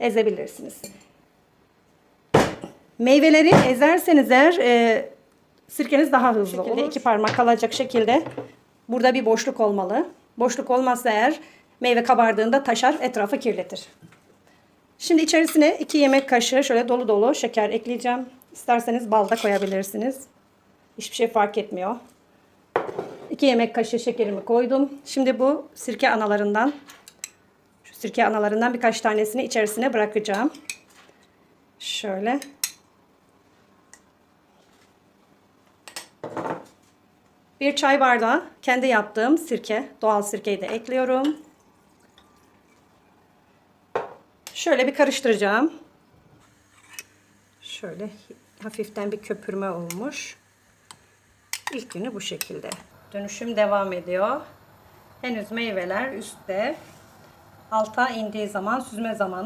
ezebilirsiniz. Meyveleri ezerseniz eğer e, sirkeniz daha hızlı olur. İki parmak kalacak şekilde burada bir boşluk olmalı. Boşluk olmazsa eğer meyve kabardığında taşar, etrafı kirletir. Şimdi içerisine 2 yemek kaşığı şöyle dolu dolu şeker ekleyeceğim. İsterseniz bal da koyabilirsiniz. Hiçbir şey fark etmiyor. 2 yemek kaşığı şekerimi koydum. Şimdi bu sirke analarından sirke analarından birkaç tanesini içerisine bırakacağım. Şöyle. Bir çay bardağı kendi yaptığım sirke, doğal sirkeyi de ekliyorum. Şöyle bir karıştıracağım. Şöyle hafiften bir köpürme olmuş. İlk günü bu şekilde. Dönüşüm devam ediyor. Henüz meyveler üstte. Alta indiği zaman süzme zamanı